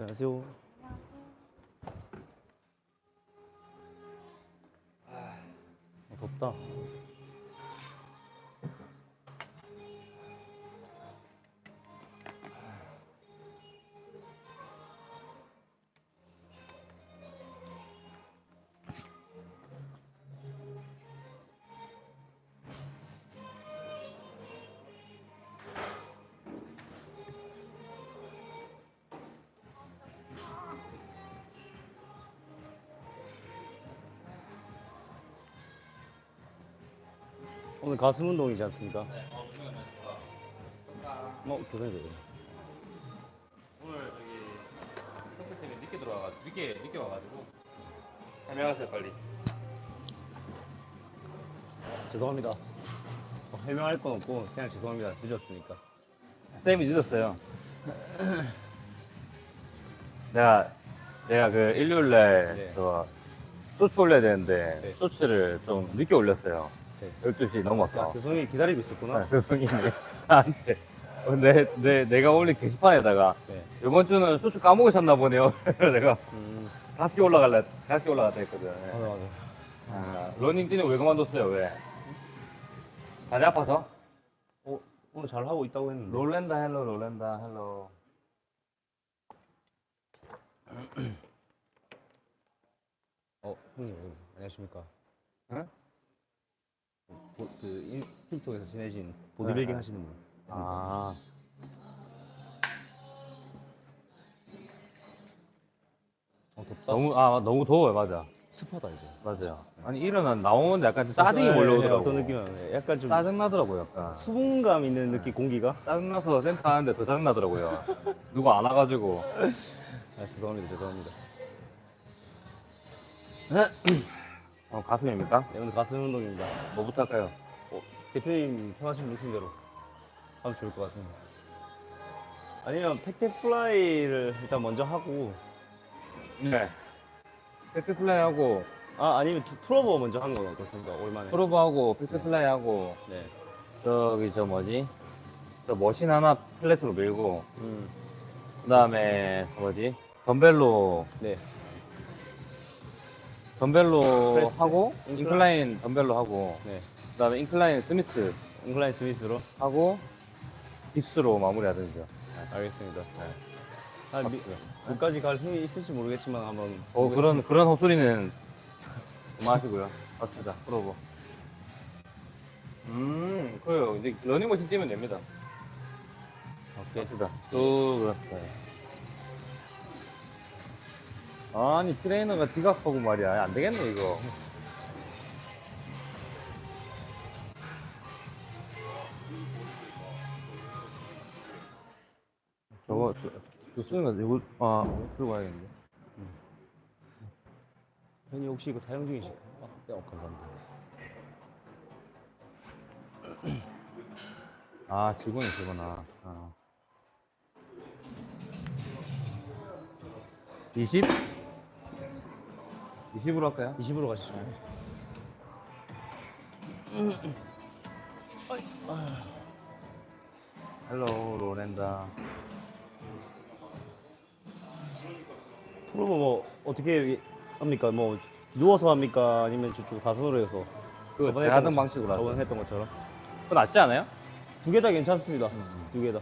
안녕하세요. 아, 덥다. 오늘 가슴 운동이지 않습니까? 어, 교사님 되네. 오늘 저기 성필쌤이 늦게 들어와가지고 늦게 늦게 와가지고 설명하세요 빨리. 죄송합니다. 어, 해명할 건 없고 그냥 죄송합니다. 늦었으니까. 쌤이 늦었어요. 내가 내가 그 일요일날 네. 저 쇼츠 올려야 되는데 네. 쇼츠를 좀 늦게 올렸어요. 네. 12시 아, 넘어서. 교성이 기다리고 있었구나. 그 성인이 나한테 어, 내, 내, 내가 올린 게시판에다가 네. 이번 주는 쇼츠 까먹으셨나 보네요. 그래서 내가 음, 다섯 개 올라갈래, 다섯 개 올라갔다 했거든. 맞아, 맞아. 아, 러닝 뛰는 왜 그만뒀어요? 왜? 다리 아파서? 어, 오늘 잘 하고 있다고 했는데. 롤랜다 헬로 롤랜다 헬로 어, 형님, 안녕하십니까? 응? 보, 그 인- 틱톡에서 친해진 보디빌딩 네. 하시는 분. 아 어, 덥다. 너무 아 너무 더워요 맞아 습하다 이제. 맞아요 아니 일어난 나오는데 약간 좀 짜증이 네, 몰려오더라고 어떤 느낌이야? 약간 좀 짜증 나더라고 약간 수분감 있는 느낌 공기가. 짜증 나서 센터 하는데 더 짜증 나더라고요 누구 안 와가지고 아, 죄송합니다, 죄송합니다. 어, 가슴입니까? 네, 오늘 가슴 운동입니다. 뭐부터 할까요? 어, 대표님 편하신 루틴대로 하면 좋을 것 같습니다. 아니면 팩트 플라이를 일단 먼저 하고, 네 팩트플라이 하고 아 아니면 두- 풀오버 먼저 하는 건 어떻습니까? 올만에. 프로브하고 팩트플라이 하고 네. 저기 저 뭐지 저 머신 하나 플랫으로 밀고 음. 그 다음에 뭐지 덤벨로 네. 덤벨로 프레스? 하고 인클라인? 인클라인 덤벨로 하고 네. 그 다음에 인클라인 스미스 인클라인 스미스로. 하고 딥스로 마무리하든지요 알겠습니다. 네. 아, 미, 몇까지 갈 힘이 있을지 모르겠지만 한번. 어 그런 그런 헛소리는 그만하시고요 갑시다 프로브 음 그래요 이제 러닝머신 뛰면 됩니다 오케이. 갑시다 쭉 그렇다 아니 트레이너가 지각하고 말이야 안 되겠네 이거 저거 저, 저 쓰는 거 이거 아 들고 가야겠는데 형이 혹시 이거 사용 중이실까요? 아, 네, 어, 감사합니다. 아 직원이시구나 아. 20? 20으로 할까요? 20으로 가시죠. 헬로 로렌다 프로버 뭐 어떻게 합니까? 뭐 누워서 합니까? 아니면 저쪽 사선으로 해서? 저번에 하던 했던 방식으로 저번에 하세요 했던 것처럼. 그거 낫지 않아요? 두 개 다 괜찮습니다. 두 개 다.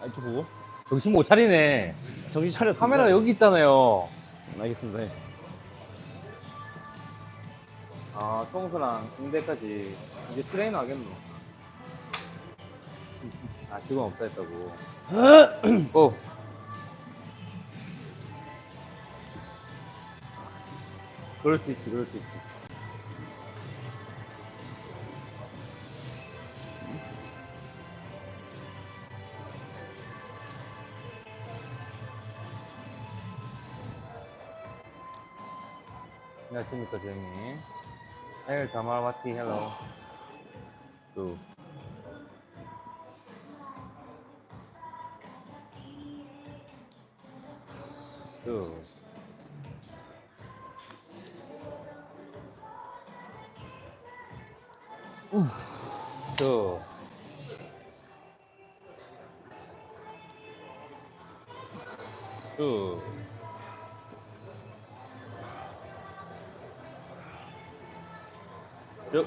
아, 이쪽 보고. 정신 못 차리네 정신 차렸습니다. 카메라 여기 있잖아요 알겠습니다. 네. 아 청소랑 응대까지 이제 트레이너 하겠노 아 직원 없다 했다고 고 그럴 수 있지 그럴 수 있지 하십니까 주영님 헬 다마와티 헬로 또 또. 또. 쭉. 쭉.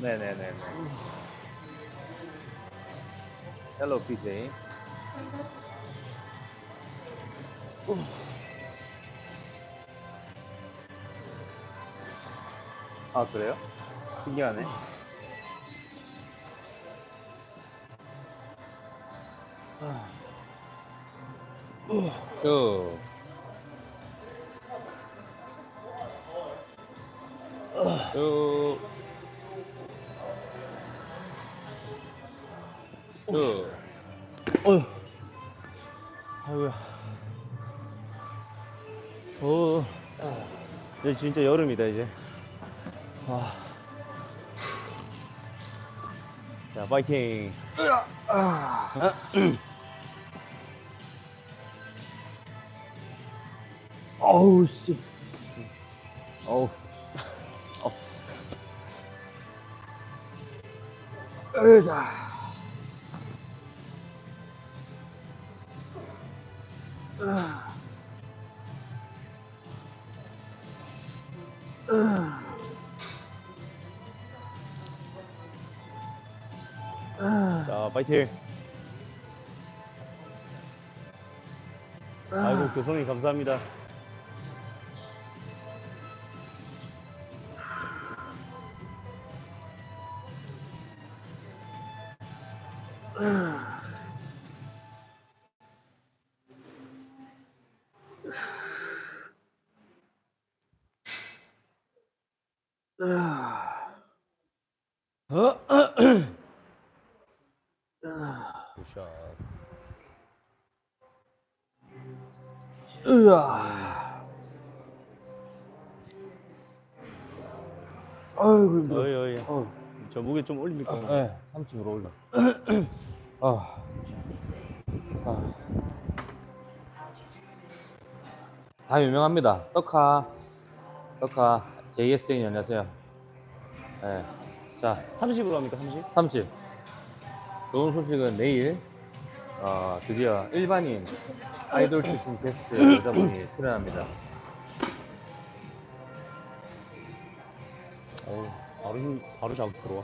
네네네네. 헬로 BJ. 아 그래요? 신기하네. 쭉. 어휴. 아이고야. 어. 이제 진짜 여름이다 이제. 아. 자, 파이팅. 어우 씨. 어우. 으자. 자, 파이팅. 아이고, 교성님 감사합니다. 굿샷. 으아. 아이고 힘들어. 어이, 어이. 어. 저 무게 좀 올립니까? 네, 3층으로 올려. 아. 아. 다 유명합니다. 떡하. 떡하. JSN 안녕하세요. 네. 자, 30으로 합니까, 30? 30. 좋은 소식은 내일, 어, 드디어 일반인 아이돌 출신 게스트 여자분이 출연합니다. 어우, 바로, 힘- 바로 작업 들어와.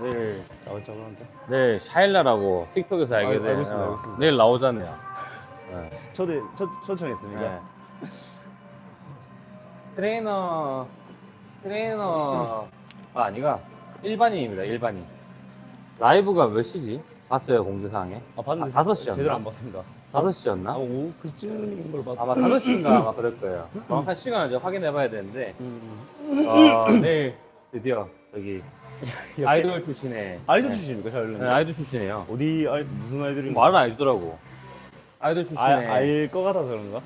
내일, 짜글짜글한데. 내일 샤일라라고 틱톡에서 알게 알- 된. 알고 있습니다, 어, 알고 있습니다. 내일 나오잖아요. 네. 초대, 초, 초청했습니다. 네. 트레이너 트레이너 아, 아니가 일반인입니다 일반인 라이브가 몇 시지? 봤어요 공지사항에 아, 봤는데 아, 다섯 시였나? 제대로 안 봤습니다. 다섯 아, 시였나? 오, 그쯤인 걸 봤어. 아마 다섯 시인가 아마 그럴 거예요 정확한 시간을 좀 확인해 봐야 되는데 음. 어, 내일 드디어 저기 옆에- 아이돌 출신의 아이돌 네. 출신입니까, 샤일런? 네, 아이돌 출신이에요 어디, 아이, 무슨 아이돌인가? 말은 안 해주더라고 아이돌 아, 출신의 알것 같아서 그런가?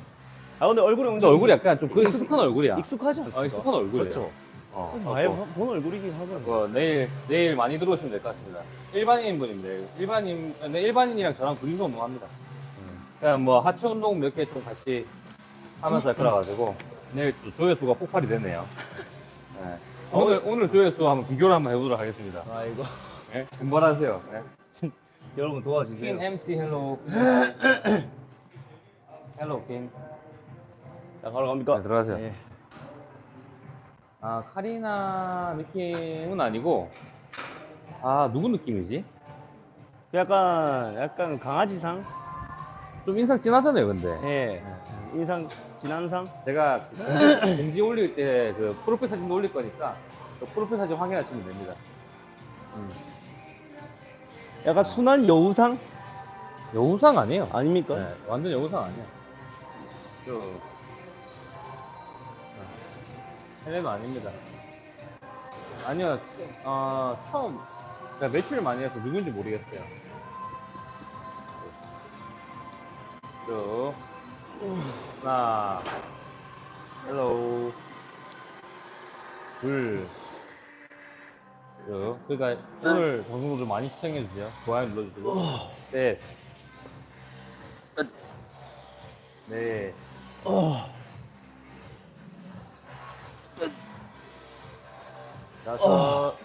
아, 근데 얼굴이 근데 얼굴이 약간 좀 거의 익숙한 얼굴이야 익숙하지 않습니까? 어, 익숙한 얼굴이에요 그렇죠. 어, 그래서 아예 본 얼굴이긴 하더라고요. 어, 내일 내일 많이 들어오시면 될 것 같습니다. 일반인 분인데 일반인 근데 일반인이랑 저랑 둘이서 운동합니다. 음. 그냥 뭐 하체 운동 몇 개 좀 같이 하면서 할 거라 가지고 내일 또 조회수가 폭발이 됐네요. 네. 오늘 오늘 조회수 한번 비교를 한번 해보도록 하겠습니다. 아이고. 네? 분발하세요. 네. 여러분 도와주세요. 퀸 MC 헬로 헬로 퀸 자, 바로 갑니까? 네, 들어가세요. 예. 아 카리나 느낌은 아니고 아 누구 느낌이지? 약간, 약간 강아지상? 좀 인상 진하잖아요, 근데. 예. 인상, 진한 상? 제가 그 공지, 공지 올릴 때 그 프로필 사진도 올릴 거니까 그 프로필 사진 확인하시면 됩니다. 음. 약간 순한 여우상? 여우상 아니에요? 아닙니까? 네, 완전 여우상 아니야. 저 헬레는 아닙니다. 아니요, 치- 어, 처음 제가 매출을 많이 해서 누군지 모르겠어요. 쭉 하나, 헬로, 둘, 쭉. 그러니까 오늘 방송도 좀 많이 시청해주세요. 좋아요 눌러주시고. 셋. 네. 어.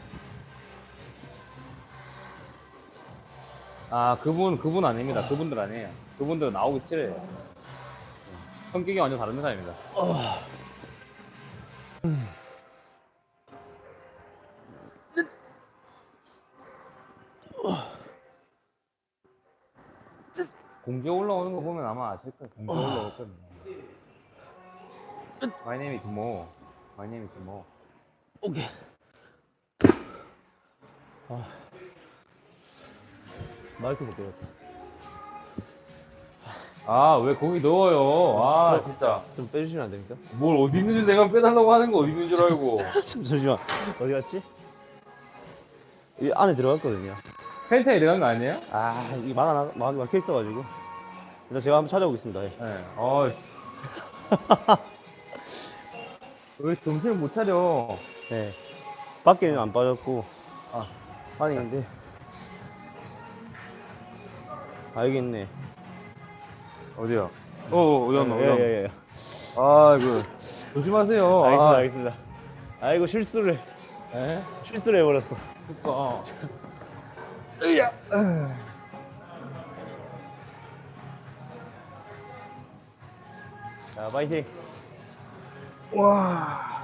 아, 그분, 그분 아닙니다. 그분들 아니에요. 그분들 나오기 싫어요. 성격이 완전 다른 사람입니다. 어. 공지에 올라오는 거 보면 아마 아실 거예요. 공지에 올라올 겁니다. My name is Mo. My name is Mo. 오케이. 아. 마이크 바꿔야겠다. 아, 왜 거기 넣어요? 아, 진짜. 좀 빼주시면 안 됩니까? 뭘 어디 있는지 내가 빼달라고 하는 거 어디 있는 줄 알고. 잠시만. 어디 갔지? 이 안에 들어갔거든요. 펜트에 들어간 거 아니에요? 아, 이게 막아, 막, 막혀 있어가지고. 일단 제가 한번 찾아보겠습니다. 예. 네. 어, 왜 정신을 못 차려? 네. 밖에는 안 빠졌고, 아, 안에 있는데. 알겠네. 어디요? 어, 어, 어디 갔나, 어디 예, 갔나. 예, 예. 아, 이거. 조심하세요. 알겠습니다, 아, 알겠습니다. 아이고, 실수를, 예? 실수를 해버렸어. 그니까. 자, 파이팅. 와.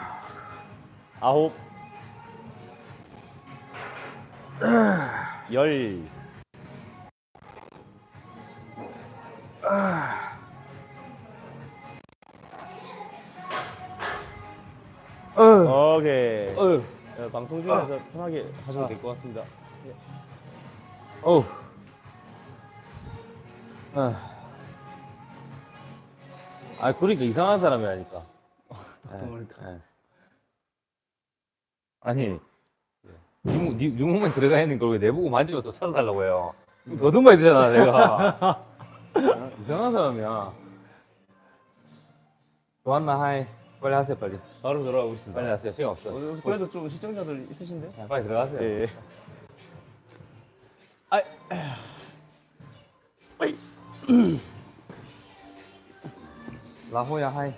아홉, 열, 어. 오케이. 어. 어, 방송 중에서 편하게 하셔도 될 것 같습니다. 어우. 아. 아, 그러니까 이상한 사람이라니까. 예, 그러니까. 예. 아니, 뉴, 뉴, 뉴모ment 들어가 있는 걸 왜 내보고 만지면서 찾아달라고 해요? 더듬어야 되잖아, 내가. 어, 이상한 사람이야. 좋았나, 하이. 빨리 하세요, 빨리. 바로 돌아가고 있습니다. 빨리 하세요. 시간 없어. 어, 그래도 좀 시청자들 있으신데? 네, 빨리 들어가세요. 예. 아, 라호야, 하이.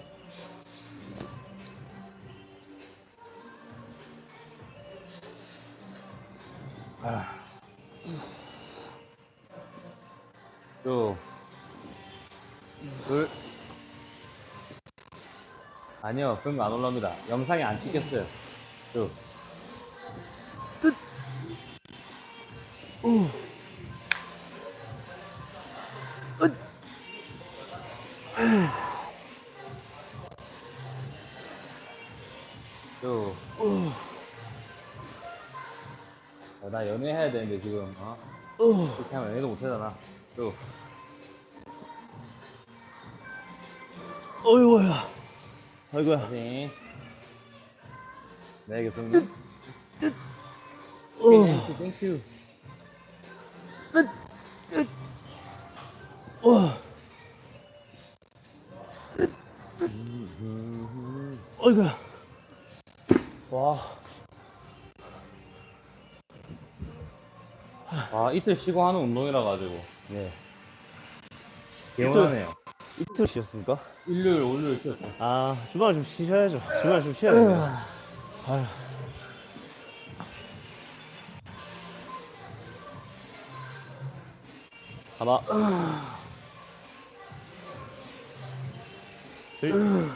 아니요, 그런 거 안 올라옵니다. 영상에 안 찍혔어요. 쭉. 쭉. 어, 나 연애해야 되는데 지금 어? 그렇게 하면 연애도 못하잖아. 쭉. 어이구야. 아이고야. 파이팅. 네, 교수님. 어. 땡큐, 땡큐. 어. 어이구야. 와. 아, 이틀 쉬고 하는 운동이라 가지고 네. 개운하네요. 이틀 쉬었습니까? 일요일, 월요일 쉬었죠. 아, 주말 좀 쉬셔야죠. 주말 좀 쉬어야 돼요. 아휴. 하나. 둘.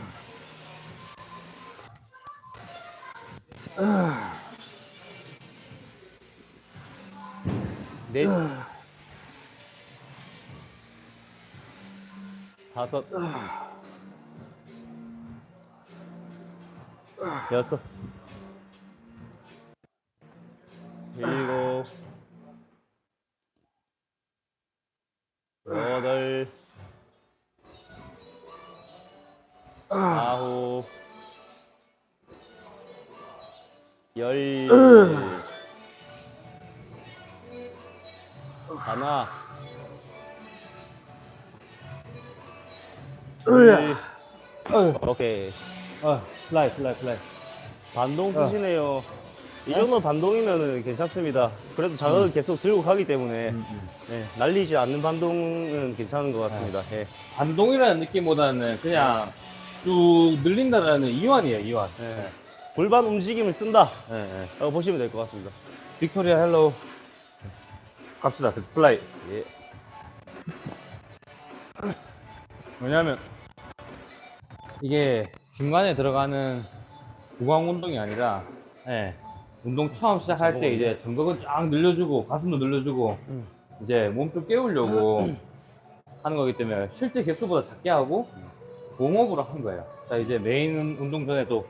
넷. 다섯. 여섯. 일곱. 여덟. 아홉. 열. 하나 둘 오케이 아, 플라이, 플라이, 플라이. 반동 쓰시네요. 이 정도 반동이면 괜찮습니다. 그래도 자극을 계속 들고 가기 때문에 네, 날리지 않는 반동은 괜찮은 것 같습니다. 예. 반동이라는 느낌보다는 그냥 쭉 늘린다라는 이완이에요, 이완. 예. 골반 움직임을 쓴다. 예, 예. 라고 보시면 될 것 같습니다. 빅토리아 헬로우. 갑시다, 그 플라이. 예. 왜냐면 이게 중간에 들어가는 구강 운동이 아니라 예, 운동 처음 시작할 때 이제 등급은 쫙 늘려주고 가슴도 늘려주고 음. 이제 몸 좀 깨우려고 하는 거기 때문에 실제 개수보다 작게 하고 웜업으로 한 거예요. 자 이제 메인 운동 전에 또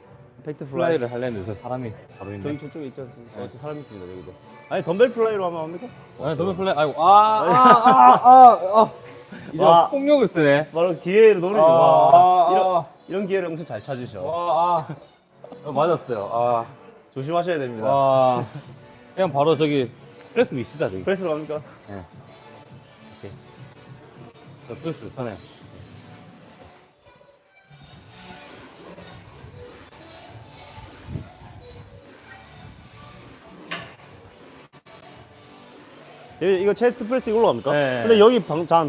팩트 플라이. 플라이를 하려는데 저 사람이 바로 있네. 저쪽에 있지 않습니까? 어, 저 사람 있습니다, 여기도. 아니, 덤벨 플라이로 하면 합니까? 아, 더블 플라이 아이고 아아아아 아, 이제 와. 폭력을 쓰네. 바로 기회를 노리죠. 아, 와. 아, 이런, 아. 이런 기회를 엄청 잘 찾으셔. 와, 아. 어, 맞았어요. 아. 조심하셔야 됩니다. 와. 그냥 바로 저기 프레스 미시다 저기. 프레스로 갑니까? 예. 오케이. 저 프레스 좋잖아요. 이- 이거 체스트 프레스 이걸로 갑니까? 네. 근데 여기 방, 잠,